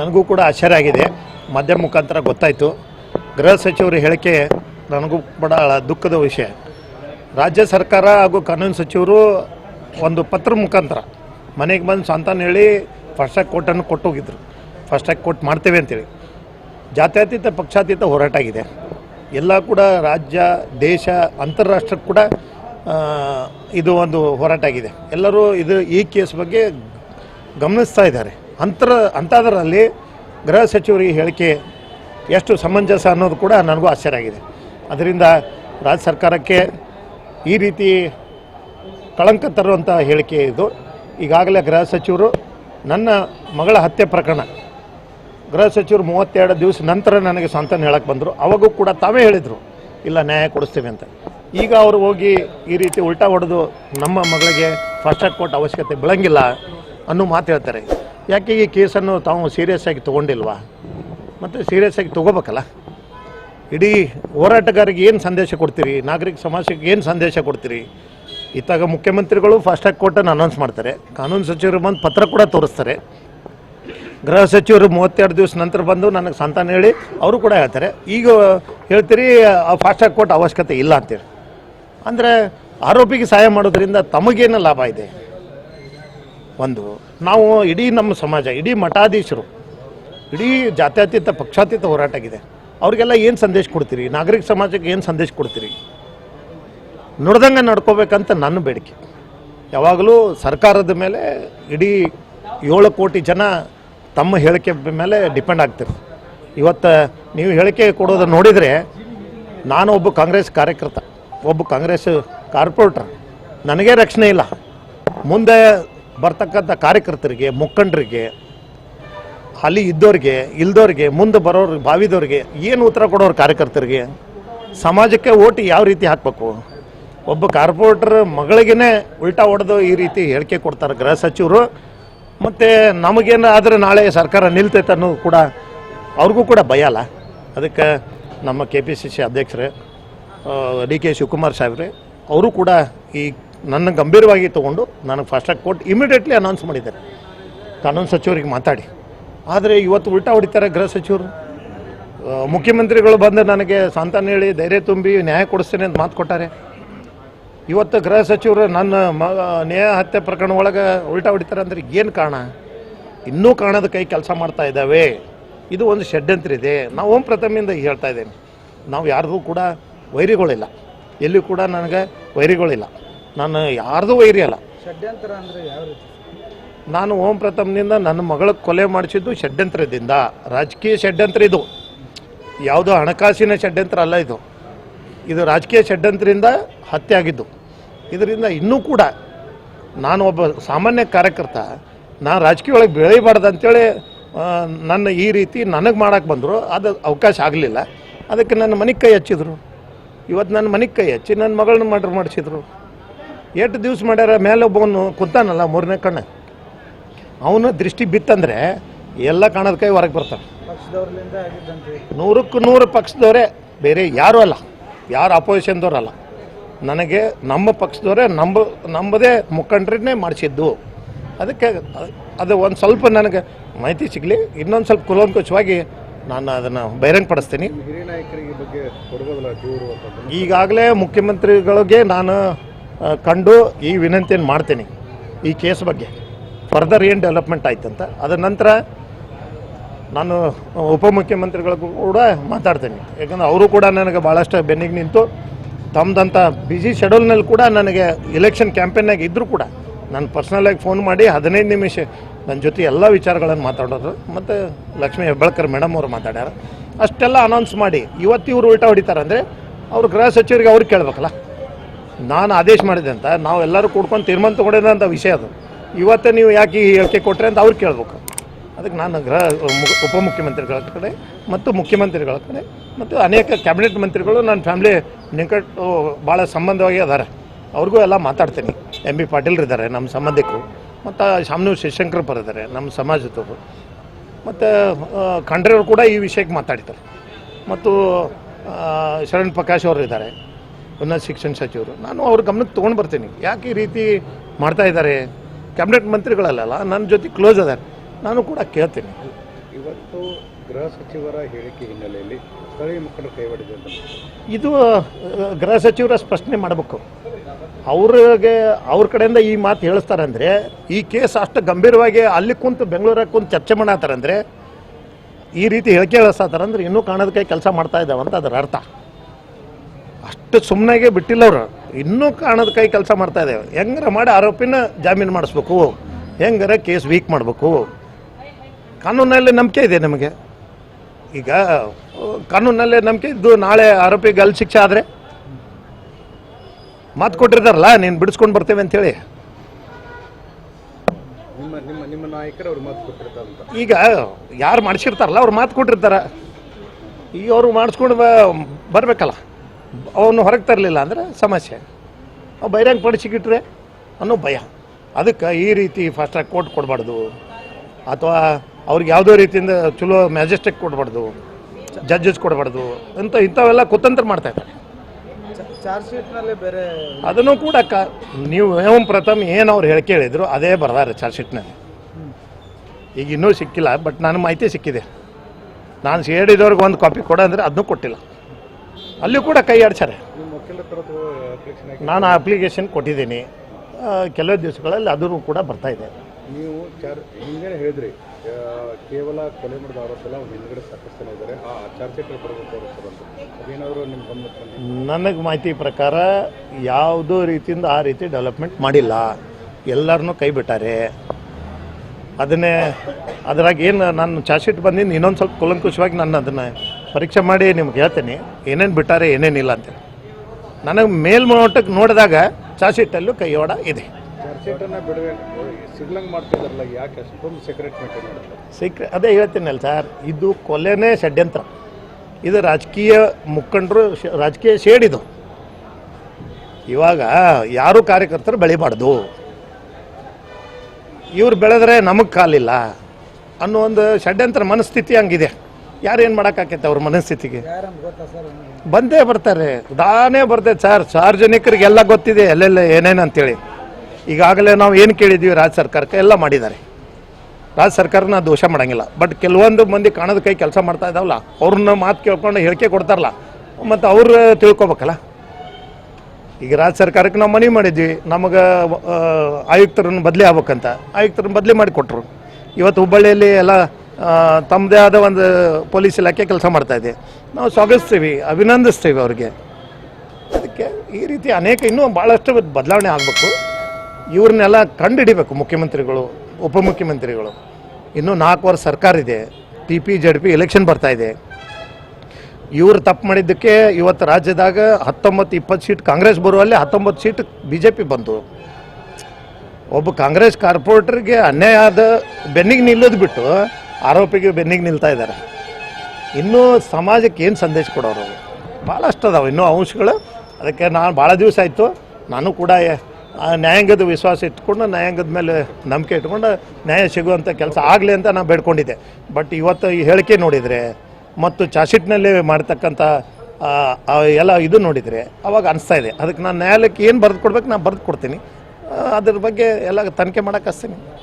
ನನಗೂ ಕೂಡ ಆಶ್ಚರ್ಯ ಆಗಿದೆ. ಮಧ್ಯ ಮುಖಾಂತರ ಗೊತ್ತಾಯಿತು. ಗೃಹ ಸಚಿವರ ಹೇಳಿಕೆ ನನಗೂ ಕೂಡ ದುಃಖದ ವಿಷಯ. ರಾಜ್ಯ ಸರ್ಕಾರ ಹಾಗೂ ಕಾನೂನು ಸಚಿವರು ಒಂದು ಪತ್ರ ಮುಖಾಂತರ ಮನೆಗೆ ಬಂದು ಸ್ವಂತನ ಹೇಳಿ ಫಸ್ಟ್ ಕೋಟನ್ನು ಕೊಟ್ಟು ಹೋಗಿದ್ರು ಫಸ್ಟ್ ಕೋಟ್ ಮಾಡ್ತೇವೆ ಅಂತೇಳಿ. ಜಾತ್ಯತೀತ, ಪಕ್ಷಾತೀತ ಹೋರಾಟ ಆಗಿದೆ. ಎಲ್ಲ ಕೂಡ ರಾಜ್ಯ, ದೇಶ, ಅಂತಾರಾಷ್ಟ್ರ ಕೂಡ ಇದು ಒಂದು ಹೋರಾಟ ಆಗಿದೆ. ಎಲ್ಲರೂ ಇದು ಈ ಕೇಸ್ ಬಗ್ಗೆ ಗಮನಿಸ್ತಾ ಇದ್ದಾರೆ. ಅಂತರ ಅಂಥದ್ರಲ್ಲಿ ಗೃಹ ಸಚಿವರಿಗೆ ಹೇಳಿಕೆ ಎಷ್ಟು ಸಮಂಜಸ ಅನ್ನೋದು ಕೂಡ ನನಗೂ ಆಶ್ಚರ್ಯ ಆಗಿದೆ. ಅದರಿಂದ ರಾಜ್ಯ ಸರ್ಕಾರಕ್ಕೆ ಈ ರೀತಿ ಕಳಂಕ ತರುವಂಥ ಹೇಳಿಕೆ ಇದು. ಈಗಾಗಲೇ ಗೃಹ ಸಚಿವರು ನನ್ನ ಮಗಳ ಹತ್ಯೆ ಪ್ರಕರಣ. ಗೃಹ ಸಚಿವರು ಮೂವತ್ತೆರಡು ದಿವಸ ನಂತರ ನನಗೆ ಸ್ವಂತನ ಹೇಳಕ್ಕೆ ಬಂದರು. ಅವಾಗೂ ಕೂಡ ತಾವೇ ಹೇಳಿದರು, ಇಲ್ಲ ನ್ಯಾಯ ಕೊಡಿಸ್ತೀವಿ ಅಂತ. ಈಗ ಅವರು ಹೋಗಿ ಈ ರೀತಿ ಉಲ್ಟಾ ಹೊಡೆದು ನಮ್ಮ ಮಗಳಿಗೆ ಫಾಸ್ಟ್ ಟ್ರ್ಯಾಕ್ ಕೋರ್ಟ್ ಅವಶ್ಯಕತೆ ಬೆಳಂಗಿಲ್ಲ ಅನ್ನೋ ಮಾತು ಹೇಳ್ತಾರೆ. ಯಾಕೆ ಈ ಕೇಸನ್ನು ತಾವು ಸೀರಿಯಸ್ ಆಗಿ ತೊಗೊಂಡಿಲ್ವಾ? ಮತ್ತು ಸೀರಿಯಸ್ ಆಗಿ ತೊಗೋಬೇಕಲ್ಲ? ಇಡೀ ಹೋರಾಟಗಾರರಿಗೆ ಏನು ಸಂದೇಶ ಕೊಡ್ತೀರಿ? ನಾಗರಿಕ ಸಮಾಜಕ್ಕೆ ಏನು ಸಂದೇಶ ಕೊಡ್ತೀರಿ? ಇತ್ತಾಗ ಮುಖ್ಯಮಂತ್ರಿಗಳು ಫಾಸ್ಟ್ ಟ್ರ್ಯಾಕ್ ಕೋರ್ಟನ್ನು ಅನೌನ್ಸ್ ಮಾಡ್ತಾರೆ. ಕಾನೂನು ಸಚಿವರು ಬಂದು ಪತ್ರ ಕೂಡ ತೋರಿಸ್ತಾರೆ. ಗೃಹ ಸಚಿವರು ಮೂವತ್ತೆರಡು ದಿವಸ ನಂತರ ಬಂದು ನನಗೆ ಸಂತಾನ ಹೇಳಿ ಅವರು ಕೂಡ ಹೇಳ್ತಾರೆ. ಈಗ ಹೇಳ್ತೀರಿ ಫಾಸ್ಟ್ ಟ್ರ್ಯಾಕ್ ಕೋರ್ಟ್ ಅವಶ್ಯಕತೆ ಇಲ್ಲ ಅಂತೇಳಿ. ಅಂದರೆ ಆರೋಪಿಗೆ ಸಹಾಯ ಮಾಡೋದ್ರಿಂದ ತಮಗೇನು ಲಾಭ ಇದೆ? ಒಂದು ನಾವು ಇಡೀ ನಮ್ಮ ಸಮಾಜ, ಇಡೀ ಮಠಾಧೀಶರು, ಇಡೀ ಜಾತ್ಯತೀತ, ಪಕ್ಷಾತೀತ ಹೋರಾಟ ಆಗಿದೆ ಅವ್ರಿಗೆಲ್ಲ ಏನು ಸಂದೇಶ ಕೊಡ್ತೀರಿ? ನಾಗರಿಕ ಸಮಾಜಕ್ಕೆ ಏನು ಸಂದೇಶ ಕೊಡ್ತೀರಿ? ನೋಡ್ದಂಗೆ ನಡ್ಕೋಬೇಕಂತ ನನ್ನ ಬೇಡಿಕೆ. ಯಾವಾಗಲೂ ಸರ್ಕಾರದ ಮೇಲೆ ಇಡೀ ಏಳು ಕೋಟಿ ಜನ ತಮ್ಮ ಹೇಳಿಕೆ ಮೇಲೆ ಡಿಪೆಂಡ್ ಆಗ್ತಾರೆ. ಇವತ್ತು ನೀವು ಹೇಳಿಕೆ ಕೊಡೋದು ನೋಡಿದರೆ, ನಾನು ಒಬ್ಬ ಕಾಂಗ್ರೆಸ್ ಕಾರ್ಯಕರ್ತ, ಒಬ್ಬ ಕಾಂಗ್ರೆಸ್ ಕಾರ್ಪೊರೇಟರ್. ನನಗೇ ರಕ್ಷಣೆ ಇಲ್ಲ. ಮುಂದೆ ಬರ್ತಕ್ಕಂಥ ಕಾರ್ಯಕರ್ತರಿಗೆ, ಮುಖಂಡರಿಗೆ ಅಲ್ಲಿ ಇದ್ದವ್ರಿಗೆ ಇಲ್ದವ್ರಿಗೆ ಮುಂದೆ ಬರೋರು ಬಾವಿದವ್ರಿಗೆ ಏನು ಉತ್ತರ ಕೊಡೋರು ಕಾರ್ಯಕರ್ತರಿಗೆ? ಸಮಾಜಕ್ಕೆ ಓಟು ಯಾವ ರೀತಿ ಹಾಕಬೇಕು? ಒಬ್ಬ ಕಾರ್ಪೊರೇಟರ್ ಮಗಳಿಗೇ ಉಲ್ಟಾ ಹೊಡೆದು ಈ ರೀತಿ ಹೇಳಿಕೆ ಕೊಡ್ತಾರೆ ಗೃಹ ಸಚಿವರು. ಮತ್ತು ನಮಗೇನು ಆದರೆ ನಾಳೆ ಸರ್ಕಾರ ನಿಲ್ತೈತೆ ಅನ್ನೋದು ಕೂಡ ಅವ್ರಿಗೂ ಕೂಡ ಭಯ ಅಲ್ಲ. ಅದಕ್ಕೆ ನಮ್ಮ ಕೆ ಪಿ ಸಿ ಸಿ ಅಧ್ಯಕ್ಷರೇ ಡಿ ಕೆ ಶಿವಕುಮಾರ್ ಸಾಹೇಬ್ರೆ, ಅವರು ಕೂಡ ಈ ನನ್ನ ಗಂಭೀರವಾಗಿ ತೊಗೊಂಡು ನನಗೆ ಫಾಸ್ಟ್ ಟ್ರ್ಯಾಕ್ ಕೊಟ್ಟು ಇಮಿಡಿಯೇಟ್ಲಿ ಅನೌನ್ಸ್ ಮಾಡಿದ್ದಾರೆ. ಕಾನೂನು ಸಚಿವರಿಗೆ ಮಾತಾಡಿ. ಆದರೆ ಇವತ್ತು ಉಲ್ಟಾ ಹೊಡಿತಾರೆ ಗೃಹ ಸಚಿವರು. ಮುಖ್ಯಮಂತ್ರಿಗಳು ಬಂದು ನನಗೆ ಸಂತಾನ ಹೇಳಿ, ಧೈರ್ಯ ತುಂಬಿ ನ್ಯಾಯ ಕೊಡಿಸ್ತೇನೆ ಅಂತ ಮಾತು ಕೊಟ್ಟಾರೆ. ಇವತ್ತು ಗೃಹ ಸಚಿವರು ನನ್ನ ಮ ನ್ಯಾಯ ಹತ್ಯೆ ಪ್ರಕರಣ ಒಳಗೆ ಉಲ್ಟಾ ಹೊಡಿತಾರೆ ಅಂದ್ರೆ ಏನು ಕಾರಣ? ಇನ್ನೂ ಕಾರಣದ ಕೈ ಕೆಲಸ ಮಾಡ್ತಾ ಇದ್ದಾವೆ. ಇದು ಒಂದು ಷಡ್ಯಂತ್ರ ಇದೆ. ನಾವು ಓಂ ಪ್ರಥಮಿಂದ ಹೇಳ್ತಾ ಇದ್ದೇನೆ. ನಾವು ಯಾರಿಗೂ ಕೂಡ ವೈರಿಗಳಿಲ್ಲ. ಎಲ್ಲಿ ಕೂಡ ನನಗೆ ವೈರಿಗಳಿಲ್ಲ. ನಾನು ಯಾರ್ದು ವೈರಿ ಅಲ್ಲ. ಷಡ್ಯಂತರ ಅಂದ್ರೆ ಯಾವ ರೀತಿ? ನಾನು ಓಂ ಪ್ರಥಮ್ನಿಂದ ನನ್ನ ಮಗಳ ಕೊಲೆ ಮಾಡಿಸಿದ್ದು ಷಡ್ಯಂತ್ರದಿಂದ. ರಾಜಕೀಯ ಷಡ್ಯಂತ್ರ ಇದು. ಯಾವುದೋ ಹಣಕಾಸಿನ ಷಡ್ಯಂತ್ರ ಅಲ್ಲ ಇದು. ಇದು ರಾಜಕೀಯ ಷಡ್ಯಂತ್ರದಿಂದ ಹತ್ಯೆ ಆಗಿದ್ದು. ಇದರಿಂದ ಇನ್ನೂ ಕೂಡ ನಾನು ಒಬ್ಬ ಸಾಮಾನ್ಯ ಕಾರ್ಯಕರ್ತ ನಾನು ರಾಜಕೀಯ ಒಳಗೆ ಬೆಳೀಬಾರ್ದು ಅಂತೇಳಿ ನನ್ನ ಈ ರೀತಿ ನನಗೆ ಮಾಡಕ್ಕೆ ಬಂದರು. ಅದು ಅವಕಾಶ ಆಗಲಿಲ್ಲ. ಅದಕ್ಕೆ ನನ್ನ ಮನೆಗೆ ಕೈ ಹಚ್ಚಿದ್ರು. ಇವತ್ತು ನನ್ನ ಮನೆಗೆ ಕೈ ಹಚ್ಚಿ ನನ್ನ ಮಗಳನ್ನ ಮರ್ಡರ್ ಮಾಡಿಸಿದ್ರು. ಎಷ್ಟು ದಿವ್ಸ ಮಾಡ್ಯಾರ ಮೇಲೆ ಒಬ್ಬವನು ಕುಂತಾನಲ್ಲ ಮೂರನೇ ಕಣ್ಣು. ಅವನು ದೃಷ್ಟಿ ಬಿತ್ತಂದ್ರೆ ಎಲ್ಲ ಕಾಣದ ಕೈ ಹೊರಗೆ ಬರ್ತಾರೆ ನೂರಕ್ಕೂ ನೂರು ಪಕ್ಷದವರೇ ಬೇರೆ ಯಾರೂ ಅಲ್ಲ. ಯಾರು ಅಪೋಸಿಷನ್ದವ್ರಲ್ಲ ನನಗೆ ನಮ್ಮ ಪಕ್ಷದವರೇ ನಂಬ ನಂಬದೇ ಮುಖಂಡ್ರನ್ನೇ ಮಾಡಿಸಿದ್ದು. ಅದಕ್ಕೆ ಅದು ಒಂದು ಸ್ವಲ್ಪ ನನಗೆ ಮಾಹಿತಿ ಸಿಗಲಿ ಇನ್ನೊಂದು ಸ್ವಲ್ಪ ಕುಲಂಕುಷವಾಗಿ ನಾನು ಅದನ್ನು ಬಹಿರಂಗ ಪಡಿಸ್ತೀನಿ ಈಗಾಗಲೇ ಮುಖ್ಯಮಂತ್ರಿಗಳಿಗೆ ನಾನು ಕಂಡು ಈ ವಿನಂತಿಯನ್ನು ಮಾಡ್ತೀನಿ ಈ ಕೇಸ್ ಬಗ್ಗೆ. ಫರ್ದರ್ ಏನು ಡೆವಲಪ್ಮೆಂಟ್ ಆಯ್ತಂತ. ಅದರ ನಂತರ ನಾನು ಉಪಮುಖ್ಯಮಂತ್ರಿಗಳಿಗೂ ಕೂಡ ಮಾತಾಡ್ತೀನಿ. ಯಾಕಂದ್ರೆ ಅವರು ಕೂಡ ನನಗೆ ಭಾಳಷ್ಟು ಬೆನ್ನಿಗೆ ನಿಂತು ತಮ್ಮದಂಥ ಬ್ಯುಸಿ ಶೆಡ್ಯೂಲ್ನಲ್ಲಿ ಕೂಡ ನನಗೆ ಇಲೆಕ್ಷನ್ ಕ್ಯಾಂಪೇನ್ನಾಗ ಇದ್ದರೂ ಕೂಡ ನಾನು ಪರ್ಸ್ನಲಾಗಿ ಫೋನ್ ಮಾಡಿ ಹದಿನೈದು ನಿಮಿಷ ನನ್ನ ಜೊತೆ ಎಲ್ಲ ವಿಚಾರಗಳನ್ನು ಮಾತಾಡೋದು ಮತ್ತು ಲಕ್ಷ್ಮೀ ಹೆಬ್ಬಳ್ಕರ್ ಮೇಡಮ್ ಅವರು ಮಾತಾಡ್ಯಾರ. ಅಷ್ಟೆಲ್ಲ ಅನೌನ್ಸ್ ಮಾಡಿ ಇವತ್ತು ಇವರು ಉಲ್ಟಾ ಹೊಡಿತಾರೆ ಅಂದರೆ ಅವ್ರು ಗೃಹ ಸಚಿವರಿಗೆ ಅವ್ರಿಗೆ ಕೇಳಬೇಕಲ್ಲ. ನಾನು ಆದೇಶ ಮಾಡಿದೆ ಅಂತ, ನಾವು ಎಲ್ಲರೂ ಕೂಡ್ಕೊಂಡು ತೀರ್ಮಾನ ತೊಗೊಂಡಿದ್ದಂಥ ವಿಷಯ ಅದು. ಇವತ್ತೇ ನೀವು ಯಾಕೆ ಈ ಹೇಳಿಕೆ ಕೊಟ್ಟರೆ ಅಂತ ಅವ್ರು ಕೇಳಬೇಕು. ಅದಕ್ಕೆ ನಾನು ಗೃಹ ಉಪಮುಖ್ಯಮಂತ್ರಿಗಳ ಕಡೆ ಮತ್ತು ಮುಖ್ಯಮಂತ್ರಿಗಳ ಕಡೆ ಮತ್ತು ಅನೇಕ ಕ್ಯಾಬಿನೆಟ್ ಮಂತ್ರಿಗಳು ನನ್ನ ಫ್ಯಾಮ್ಲಿ ನಿಕಟ ಭಾಳ ಸಂಬಂಧವಾಗಿ ಅದಾರೆ ಅವ್ರಿಗೂ ಎಲ್ಲ ಮಾತಾಡ್ತೀನಿ. ಎಂ ಬಿ ಪಾಟೀಲ್ರಿದ್ದಾರೆ ನಮ್ಮ ಸಂಬಂಧಿಕರು. ಮತ್ತು ಶಾಮನೂರು ಶಿವಶಂಕರಪ್ಪರು ಇದ್ದಾರೆ ನಮ್ಮ ಸಮಾಜದವರು ಮತ್ತು ಖಂಡ್ರೆಯವರು ಕೂಡ ಈ ವಿಷಯಕ್ಕೆ ಮಾತಾಡ್ತಾರೆ ಮತ್ತು ಶರಣ್ ಪ್ರಕಾಶ್ ಅವರು ಇದ್ದಾರೆ. ಉನ್ನತ ಶಿಕ್ಷಣ ಸಚಿವರು. ನಾನು ಅವ್ರ ಗಮನಕ್ಕೆ ತೊಗೊಂಡು ಬರ್ತೀನಿ. ಯಾಕೆ ಈ ರೀತಿ ಮಾಡ್ತಾ ಇದ್ದಾರೆ? ಕ್ಯಾಬಿನೆಟ್ ಮಂತ್ರಿಗಳಲ್ಲ ನನ್ನ ಜೊತೆ ಕ್ಲೋಸ್ ಅದಾರೆ. ನಾನು ಕೂಡ ಕೇಳ್ತೀನಿ. ಇವತ್ತು ಗೃಹ ಸಚಿವರ ಹೇಳಿಕೆ ಹಿನ್ನೆಲೆಯಲ್ಲಿ ಸ್ಥಳೀಯ ಮುಖಂಡರು ಕೈವಾಡಿದೆ ಇದು ಗೃಹ ಸಚಿವರ ಸ್ಪಷ್ಟನೆ ಮಾಡಬೇಕು. ಅವ್ರಿಗೆ ಅವ್ರ ಕಡೆಯಿಂದ ಈ ಮಾತು ಹೇಳಿಸ್ತಾರೆ ಅಂದರೆ ಈ ಕೇಸ್ ಅಷ್ಟು ಗಂಭೀರವಾಗಿ ಅಲ್ಲಿ ಕುಂತು ಬೆಂಗಳೂರಾಗ ಕುಂತು ಚರ್ಚೆ ಮಾಡತ್ತಾರಂದ್ರೆ ಈ ರೀತಿ ಹೇಳಿಕೆ ಹೇಳಿಸ್ತಾರಂದ್ರೆ ಇನ್ನೂ ಕಾಣೋದಕ್ಕೆ ಕೆಲಸ ಮಾಡ್ತಾ ಇದ್ದಾವೆ ಅಂತ ಅದರ ಅರ್ಥ. ಅಷ್ಟು ಸುಮ್ಮನೆಗೆ ಬಿಟ್ಟಿಲ್ಲ ಅವರು. ಇನ್ನೂ ಕಾಣದ ಕೈ ಕೆಲಸ ಮಾಡ್ತಾ ಇದೆ ಹೆಂಗಾರ ಮಾಡಿ ಆರೋಪಿನ ಜಾಮೀನು ಮಾಡಿಸ್ಬೇಕು? ಹೆಂಗಾರ ಕೇಸ್ ವೀಕ್ ಮಾಡಬೇಕು? ಕಾನೂನಲ್ಲಿ ನಂಬಿಕೆ ಇದೆ ನಮಗೆ? ಈಗ ಕಾನೂನಲ್ಲೇ ನಂಬಿಕೆ ಇದ್ದು ನಾಳೆ ಆರೋಪಿ ಗಲ್ ಶಿಕ್ಷೆ ಆದರೆ? ಮಾತು ಕೊಟ್ಟಿರ್ತಾರಲ್ಲ ನೀನು ಬಿಡಿಸ್ಕೊಂಡು ಬರ್ತೇವೆ ಅಂತೇಳಿ ಅಂತ ಈಗ ಯಾರು ಮಾಡಿಸಿರ್ತಾರಲ್ಲ ಅವ್ರು ಮಾತು ಕೊಟ್ಟಿರ್ತಾರೆ. ಈಗ ಅವರು ಮಾಡಿಸ್ಕೊಂಡು ಬರಬೇಕಲ್ಲ. ಅವನು ಹೊರಗೆ ತರಲಿಲ್ಲ ಅಂದರೆ ಸಮಸ್ಯೆ. ಅವು ಬಹಿರಂಗ ಪಡಿಸಿಕಿಟ್ರೆ ಅನ್ನೋ ಭಯ. ಅದಕ್ಕೆ ಈ ರೀತಿ ಫಾಸ್ಟ್ ಟ್ರ್ಯಾಕ್ ಕೋರ್ಟ್ ಕೊಡಬಾರ್ದು. ಅಥವಾ ಅವ್ರಿಗೆ ಯಾವುದೋ ರೀತಿಯಿಂದ ಚಲೋ ಮ್ಯಾಜಿಸ್ಟ್ರೇಟ್ ಕೊಡಬಾರ್ದು ಜಡ್ಜಸ್ ಕೊಡಬಾರ್ದು ಅಂತ ಇಂಥವೆಲ್ಲ ಕುತಂತ್ರ ಬೇರೆ ಅದನ್ನು ಕೂಡ ಕ ನೀವು ಏವಂ ಪ್ರಥಮ್ ಏನು ಅವ್ರು ಹೇಳಿ ಕೇಳಿದ್ರು ಅದೇ ಬರ್ದಾರೆ ಚಾರ್ಜ್ ಶೀಟ್ನಲ್ಲಿ ಈಗ ಇನ್ನೂ ಸಿಕ್ಕಿಲ್ಲ ಬಟ್ ನಾನು ಮಾಹಿತಿ ಸಿಕ್ಕಿದೆ. ನಾನು ಹೇಳಿದವ್ರಿಗೆ ಒಂದು ಕಾಪಿ ಕೊಡ ಅಂದರೆ ಅದನ್ನೂ ಕೊಟ್ಟಿಲ್ಲ. ಅಲ್ಲಿ ಕೂಡ ಕೈ ಆಡ್ಸಾರೆ ನಾನು ಅಪ್ಲಿಕೇಶನ್ ಕೊಟ್ಟಿದ್ದೀನಿ. ಕೆಲವು ದಿವಸಗಳಲ್ಲಿ ಅದೂ ಕೂಡ ಬರ್ತಾ ಇದೆ. ನೀವು ಹಿಂಗೇನೆ ಹೇಳಿದ್ರಿ ಕೇವಲ ಕೊಲೆ ಮಾಡಿದ ಅವ್ರ ಹಿಂದ್ಗಡೆ ಸಾಕಷ್ಟು ಇದ್ದಾರೆ. ಆ ಚಾರ್ಜ್ ಶೀಟ್ ಬರಬೇಕು ಅಂತ. ನಿಮ್ಮ ಗಮನಕ್ಕೆ ನನಗೆ ಮಾಹಿತಿ ಪ್ರಕಾರ ಯಾವುದೋ ರೀತಿಯಿಂದ ಆ ರೀತಿ ಡೆವಲಪ್ಮೆಂಟ್ ಮಾಡಿಲ್ಲ. ಎಲ್ಲರನ್ನೂ ಕೈ ಬಿಟ್ಟಾರೆ. ಅದನ್ನೇ ಅದ್ರಾಗ ಏನು ನಾನು ಚಾರ್ಜ್ ಶೀಟ್ ಬಂದಿದ್ದು ಇನ್ನೊಂದು ಸ್ವಲ್ಪ ಕುಲಂಕುಷವಾಗಿ ನಾನು ಅದನ್ನು ಪರೀಕ್ಷೆ ಮಾಡಿ ನಿಮ್ಗೆ ಹೇಳ್ತೀನಿ ಏನೇನು ಬಿಟ್ಟಾರೆ ಏನೇನಿಲ್ಲ ಅಂತೇಳಿ ನನಗೆ ಮೇಲ್ಮೋಟಕ್ಕೆ ನೋಡಿದಾಗ ಚಾರ್ಜ್ಶೀಟಲ್ಲೂ ಕೈಯೋಡ ಇದೆ. ಸೀಕ್ರೆ ಅದೇ ಹೇಳ್ತೀನಲ್ಲ ಸರ್ ಇದು ಕೊಲೆನೇ ಷಡ್ಯಂತ್ರ. ಇದು ರಾಜಕೀಯ ಮುಖಂಡರು ರಾಜಕೀಯ ಶೇಡ್ ಇದು. ಇವಾಗ ಯಾರು ಕಾರ್ಯಕರ್ತರು ಬೆಳಿಬಾರ್ದು. ಇವ್ರು ಬೆಳೆದ್ರೆ ನಮಗೆ ಕಾಲಿಲ್ಲ ಅನ್ನೋ ಒಂದು ಷಡ್ಯಂತ್ರ ಮನಸ್ಥಿತಿ ಹಂಗಿದೆ. ಯಾರೇನು ಮಾಡೋಕ್ಕಾಕೈತೆ ಅವ್ರ ಮನಸ್ಥಿತಿಗೆ? ಬಂದೇ ಬರ್ತಾರೆ. ದಾನೇ ಬರ್ತೈತೆ ಸರ್ ಸಾರ್ವಜನಿಕರಿಗೆಲ್ಲ ಗೊತ್ತಿದೆ ಎಲ್ಲೆಲ್ಲ ಏನೇನು ಅಂತೇಳಿ. ಈಗಾಗಲೇ ನಾವು ಏನು ಕೇಳಿದ್ವಿ ರಾಜ್ಯ ಸರ್ಕಾರಕ್ಕೆ ಎಲ್ಲ ಮಾಡಿದ್ದಾರೆ. ರಾಜ್ಯ ಸರ್ಕಾರನ ದೋಷ ಮಾಡಂಗಿಲ್ಲ. ಬಟ್ ಕೆಲವೊಂದು ಮಂದಿ ಕಾಣದ ಕೈ ಕೆಲಸ ಮಾಡ್ತಾ ಇದ್ದಾವಲ್ಲ ಅವ್ರನ್ನ ಮಾತು ಕೇಳ್ಕೊಂಡು ಹೇಳಿಕೆ ಕೊಡ್ತಾರಲ್ಲ ಮತ್ತು ಅವ್ರು ತಿಳ್ಕೊಬೇಕಲ್ಲ. ಈಗ ರಾಜ್ಯ ಸರ್ಕಾರಕ್ಕೆ ನಾವು ಮನವಿ ಮಾಡಿದ್ವಿ ನಮಗೆ ಆಯುಕ್ತರನ್ನು ಬದಲಿ ಆಗ್ಬೇಕಂತ. ಆಯುಕ್ತರನ್ನ ಬದಲಿ ಮಾಡಿ ಕೊಟ್ಟರು ಇವತ್ತು ಹುಬ್ಬಳ್ಳಿಯಲ್ಲಿ ಎಲ್ಲ ತಮ್ಮದೇ ಆದ ಒಂದು ಪೊಲೀಸ್ ಇಲಾಖೆ ಕೆಲಸ ಮಾಡ್ತಾ ಇದೆ. ನಾವು ಸ್ವಾಗತಿಸ್ತೀವಿ, ಅಭಿನಂದಿಸ್ತೀವಿ ಅವ್ರಿಗೆ. ಅದಕ್ಕೆ ಈ ರೀತಿ ಅನೇಕ, ಇನ್ನೂ ಭಾಳಷ್ಟು ಬದಲಾವಣೆ ಆಗಬೇಕು. ಇವ್ರನ್ನೆಲ್ಲ ಕಂಡುಹಿಡಿಬೇಕು ಮುಖ್ಯಮಂತ್ರಿಗಳು, ಉಪಮುಖ್ಯಮಂತ್ರಿಗಳು. ಇನ್ನೂ ನಾಲ್ಕು ವರ್ಷ ಸರ್ಕಾರ ಇದೆ T P Z P election ಬರ್ತಾ ಇದೆ. ಇವ್ರು ತಪ್ಪು ಮಾಡಿದ್ದಕ್ಕೆ ಇವತ್ತು ರಾಜ್ಯದಾಗ ಹತ್ತೊಂಬತ್ತು, ಇಪ್ಪತ್ತು ಸೀಟ್ ಕಾಂಗ್ರೆಸ್ ಬರುವಲ್ಲಿ ಹತ್ತೊಂಬತ್ತು ಸೀಟ್ ಬಿ ಜೆ ಪಿ ಬಂತು. ಒಬ್ಬ ಕಾಂಗ್ರೆಸ್ ಕಾರ್ಪೊರೇಟರ್ಗೆ ಅನ್ಯಾಯ ಆದ ಬೆನ್ನಿಗೆ ನಿಲ್ಲೋದು ಬಿಟ್ಟು ಆರೋಪಿಗೆ ಬೆನ್ನಿಗೆ ನಿಲ್ತಾ ಇದ್ದಾರೆ. ಇನ್ನೂ ಸಮಾಜಕ್ಕೆ ಏನು ಸಂದೇಶ ಕೊಡೋರು? ಭಾಳಷ್ಟು ಅದಾವೆ. ಇನ್ನೂ ಅಂಶಗಳು. ಅದಕ್ಕೆ ನಾನು ಭಾಳ ದಿವಸ ಆಯಿತು. ನಾನು ಕೂಡ ನ್ಯಾಯಾಂಗದ ವಿಶ್ವಾಸ ಇಟ್ಕೊಂಡು ನ್ಯಾಯಾಂಗದ ಮೇಲೆ ನಂಬಿಕೆ ಇಟ್ಕೊಂಡು ನ್ಯಾಯ ಸಿಗುವಂಥ ಕೆಲಸ ಆಗಲಿ ಅಂತ ನಾನು ಬೇಡ್ಕೊಂಡಿದ್ದೆ. ಬಟ್ ಇವತ್ತು ಈ ಹೇಳಿಕೆ ನೋಡಿದರೆ ಮತ್ತು ಚಾಶೀಟ್ನಲ್ಲಿ ಮಾಡ್ತಕ್ಕಂಥ ಎಲ್ಲ ಇದು ನೋಡಿದರೆ ಅವಾಗ ಅನಿಸ್ತಾ ಇದೆ. ಅದಕ್ಕೆ ನಾನು ನ್ಯಾಯಾಲಯಕ್ಕೆ ಏನು ಬರೆದು ಕೊಡ್ಬೇಕು ನಾನು ಬರೆದು ಕೊಡ್ತೀನಿ. ಅದ್ರ ಬಗ್ಗೆ ಎಲ್ಲ ತನಿಖೆ ಮಾಡೋಕೆ ಹಚ್ತೀನಿ